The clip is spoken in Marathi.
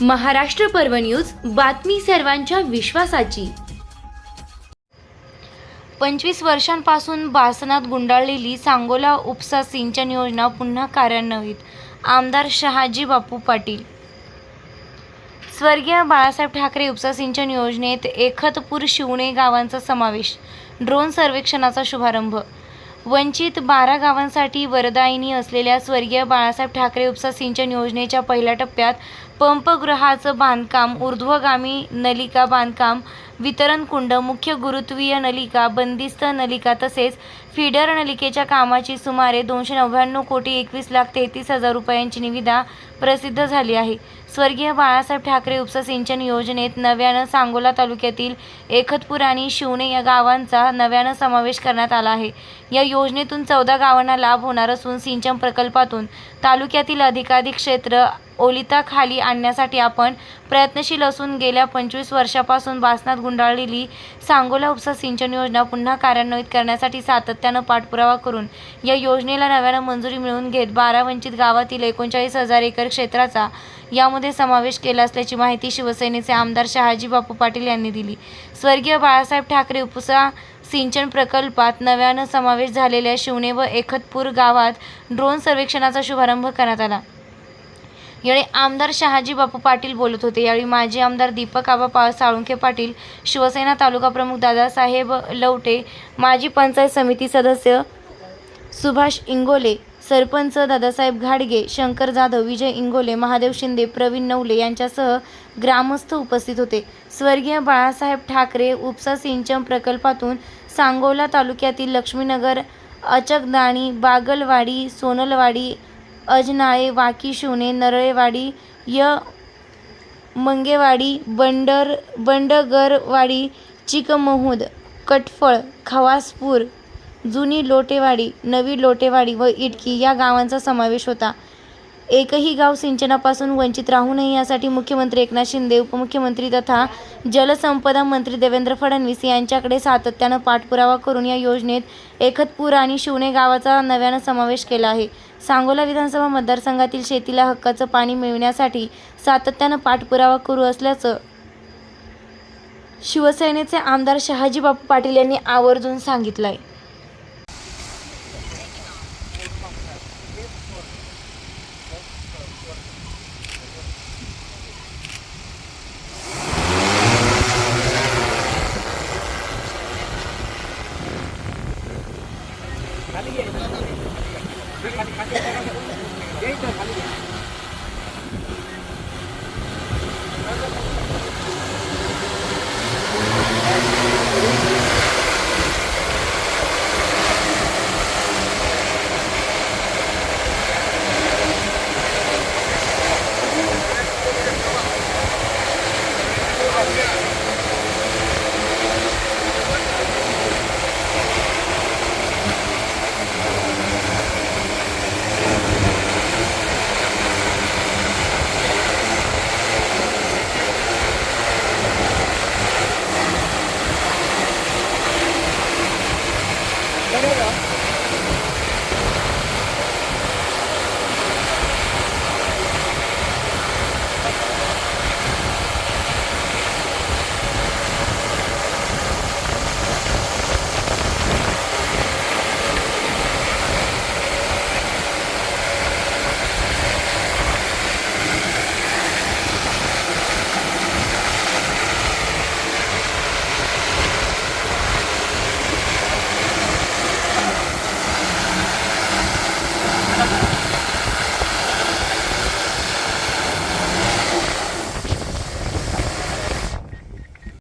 महाराष्ट्र पर्व न्यूज बातमी सर्वांच्या विश्वासाची. पंचवीस वर्षांपासून बासनात गुंडाळलेली सांगोला उपसा सिंचन योजना पुन्हा कार्यान्वित आमदार शहाजी बापू पाटील. स्वर्गीय बाळासाहेब ठाकरे उपसा सिंचन योजनेत एखतपूर शिवणे गावांचा समावेश ड्रोन सर्वेक्षणाचा शुभारंभ. वंचित बारा गावांसाठी वरदायिनी असलेल्या स्वर्गीय बाळासाहेब ठाकरे उपसा सिंचन योजनेच्या पहिल्या टप्प्यात पंपगृहाचं बांधकाम ऊर्ध्वगामी नलिका बांधकाम वितरण कुंड मुख्य गुरुत्वीय नलिका बंदिस्त नलिका तसेच फिडर नलिकेच्या कामाची सुमारे दोनशे नव्याण्णव कोटी एकवीस लाख तेहतीस हजार रुपयांची निविदा प्रसिद्ध झाली आहे. स्वर्गीय बाळासाहेब ठाकरे उपसा सिंचन योजनेत नव्यानं सांगोला तालुक्यातील एकतपूर आणि शिवणे या गावांचा नव्यानं समावेश करण्यात आला आहे. या योजनेतून चौदा गावांना लाभ होणार असून सिंचन प्रकल्पातून तालुक्यातील अधिकाधिक क्षेत्र ओलिताखाली आणण्यासाठी आपण प्रयत्नशील असून गेल्या पंचवीस वर्षापासून बासनात गुंडाळलेली सांगोला उपसा सिंचन योजना पुन्हा कार्यान्वित करण्यासाठी सातत्यानं पाठपुरावा करून या योजनेला नव्यानं मंजुरी मिळवून घेत बारा वंचित गावातील एकोणचाळीस हजार एकर क्षेत्राचा यामध्ये समावेश केला असल्याची माहिती शिवसेनेचे आमदार शहाजी बापू पाटील यांनी दिली. स्वर्गीय बाळासाहेब ठाकरे उपसा सिंचन प्रकल्पात नव्यानं समावेश झालेल्या शिवणे व एखतपूर गावात ड्रोन सर्वेक्षणाचा शुभारंभ करण्यात आला. यावेळी आमदार शहाजी बापू पाटील बोलत होते. यावेळी माजी आमदार दीपक आबा पा साळुंखे पाटील शिवसेना तालुका प्रमुख दादासाहेब लवटे माजी पंचायत समिती सदस्य सुभाष इंगोले सरपंच दादासाहेब घाडगे शंकर जाधव विजय इंगोले महादेव शिंदे प्रवीण नवले यांच्यासह ग्रामस्थ उपस्थित होते. स्वर्गीय बाळासाहेब ठाकरे उपसा सिंचन प्रकल्पातून सांगोला तालुक्यातील लक्ष्मीनगर अचकदाणी बागलवाडी सोनलवाडी अजनाळे वाकी शिवणे नरळेवाडी य मंगेवाडी बंडर बंडगरवाडी चिकमहूद कटफळ खवासपूर जुनी लोटेवाडी नवी लोटेवाडी व इटकी या गावांचा समावेश होता. एकही गाव सिंचनापासून वंचित राहू नये यासाठी मुख्यमंत्री एकनाथ शिंदे उपमुख्यमंत्री तथा जलसंपदा मंत्री देवेंद्र फडणवीस यांच्याकडे सातत्यानं पाठपुरावा करून या योजनेत एकतपूर आणि शिवणे गावाचा नव्यानं समावेश केला आहे. सांगोला विधानसभा मतदारसंघातील शेतीला हक्काचं पाणी मिळण्यासाठी सातत्यानं पाठपुरावा करू असल्याचं शिवसेनेचे आमदार शहाजी बापू पाटील यांनी आवर्जून सांगितलं आहे Ganun, oh.